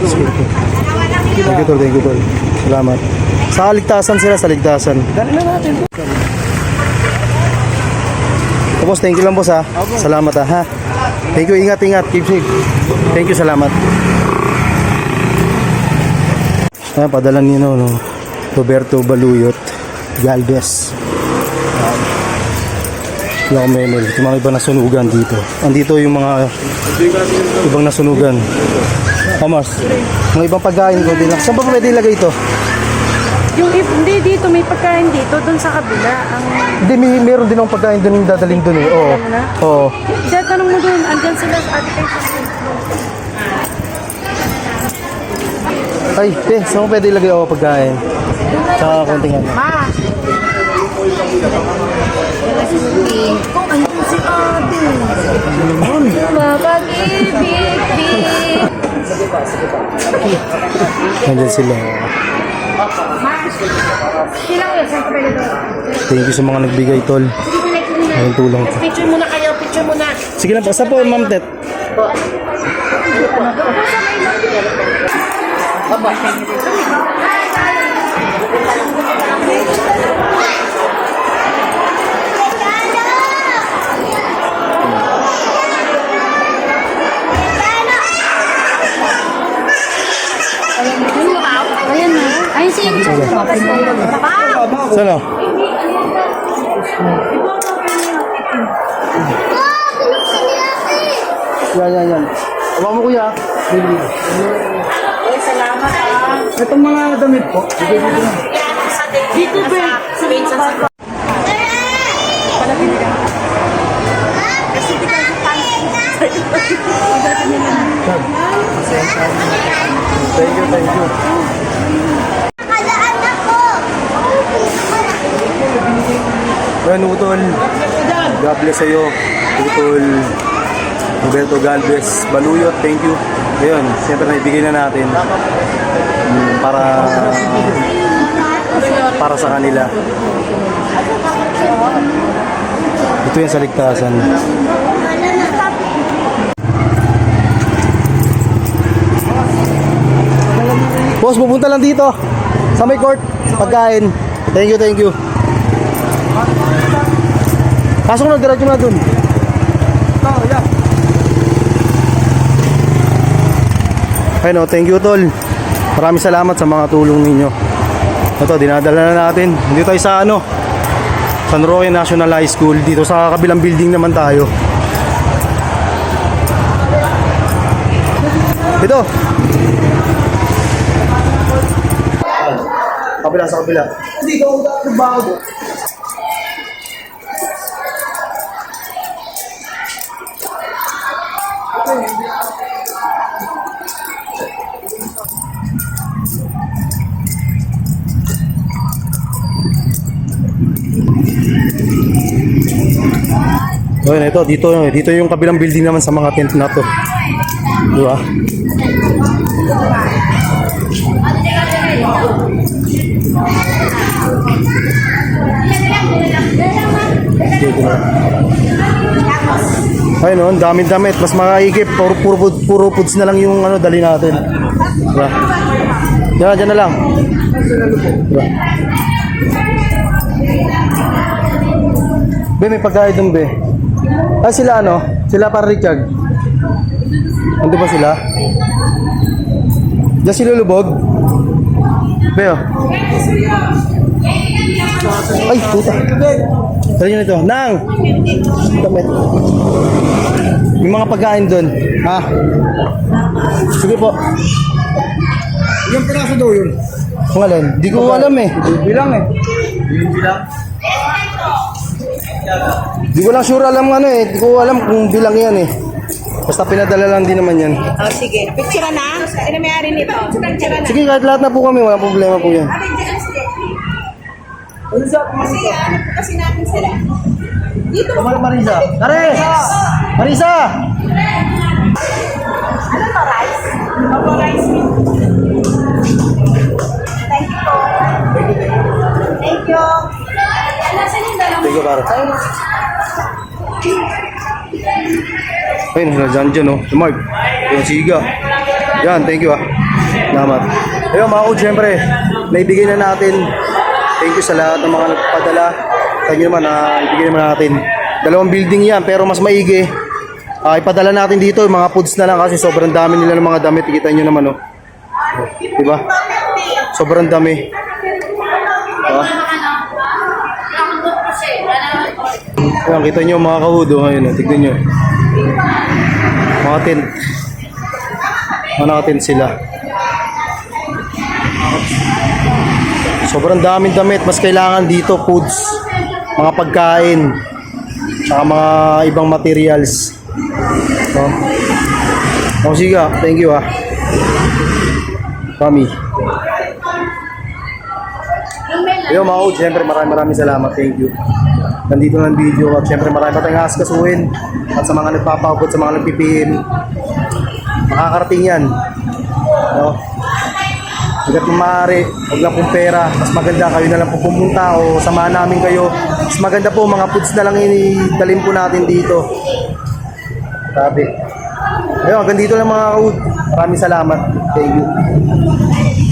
Thank you, tol. Thank you, tol. Salamat. Sa ligtasan sila, sa ligtasan. Dali na natin. Oh, boss, thank you lang, boss, ha. Salamat, ha. ha? Thank you, ingat, ingat. Keep safe. Thank you, salamat. Ayan, padala ni, no, no, Roberto Baluyot Galvez. Hindi ako memel. Yung mga ibang nasunugan dito. Andito yung mga ibang nasunugan. Hamas. Mga ibang pagkain ko din lang. Saan ba pwede ilagay ito? Yung if, hindi dito, may pagkain dito, doon sa kabila. Ang, Hindi, may, meron din akong pagkain doon yung dadaling doon eh. Oo. Mo na? Oo. Diyan, tanong mo doon, andyan sila sa ate kayo. Ay, te, saan ko pwede ilagay ako pagkain? Sa konting ano. Ma! Kung andyan si ate. Mapag-ibig, Nandyan sila. Thank you sa mga nagbigay, tol. Ayun tulong ko. Picture muna kayo, picture muna. Sige na, basta po, ma'am Tet. Ayan Sana? Yan, yan, yan. Awa mo kuya. Itong mga damit po. Dito ba? Sa baba. Thank you, thank you. Yan, Utol. God bless sa'yo. Utol. Roberto Galvez. Baluyot, thank you. Ayun, siyempre naibigay na natin. Mm, Para para sa kanila. Ito yung sa ligtasan. Boss, pupunta lang dito. Sa may court. Pagkain. Thank you, thank you. Pasok na, diretso na dun. Ayun o, thank you tol. Maraming salamat sa mga tulong ninyo. Ito, dinadala na natin. Dito tayo sa ano, San Roque National High School. Dito sa kabilang building naman tayo. Ito. Kabila sa kabila. Dito ako nagbago. Ayun, ito, dito, dito yung kabilang building naman sa mga tent na to. Di ba? Dito na. Ayun, oh, ang dami damit. Mas makaigip. Puro, puro, puro foods na lang yung ano, dali natin. Diba? Diyan, dyan na lang. Diba? Be, may pagkain dun, be. Ah, sila ano? Sila para Richard. Ando ba sila? Diyan sila lubog? Be, oh. Ay, puta. Tara nyo nito. Nang! Damit. May mga pagkain dun. Ha? Sige po. Ilang piraso daw yun? Kung alin? Di ko alam eh. Bilang eh. Bilang? Di ko lang sure alam ano eh. Di ko alam kung bilang yan eh. Basta pinadala lang din naman yan. Oh, sige. Picture na. Sino may-ari nito? Picture na. Sige, kahit lahat na po kami, walang problema po yan. Ano sa Kasi ano po kasi natin sila. Dito. Kamar Marisa. Tare! Marisa! Ano to, rice? Opo, rice. Ayun, nandiyan dyan oh. Si Mark. Yung siga. Yan, thank you ah. Salamat. Ayun mga kod, syempre, naibigay na natin. Thank you sa lahat ng mga nagpadala. Tayo naman, ah, ibigay naman natin. Dalawang building yan, pero mas maigi. Ah, ipadala natin dito, yung mga foods na lang kasi sobrang dami nila ng mga damit. Kita nyo naman. Oh, Diba? Sobrang dami. Ah. Ayan, kita nyo mga kahudo. Ayun, tignan nyo. Mga tent sila. Sobrang daming damit. Mas kailangan dito foods, mga pagkain, tsaka mga ibang materials. So, oh, sige ah. Thank you ah. Mami. Yo, mga ud, siyempre maraming maraming salamat. Thank you. Nandito na ang video at siyempre marami pa tayong askasuhin at sa mga nagpapakot, sa mga nagpipin. Makakarating yan. No? Hanggat maaari, huwag lang pong pera. Mas maganda kayo na lang po pumunta o samahan namin kayo. Mas maganda po mga foods na lang idalhin po natin dito. Sabi. Ayun, hanggang dito lang mga kaud. Maraming salamat. Thank you.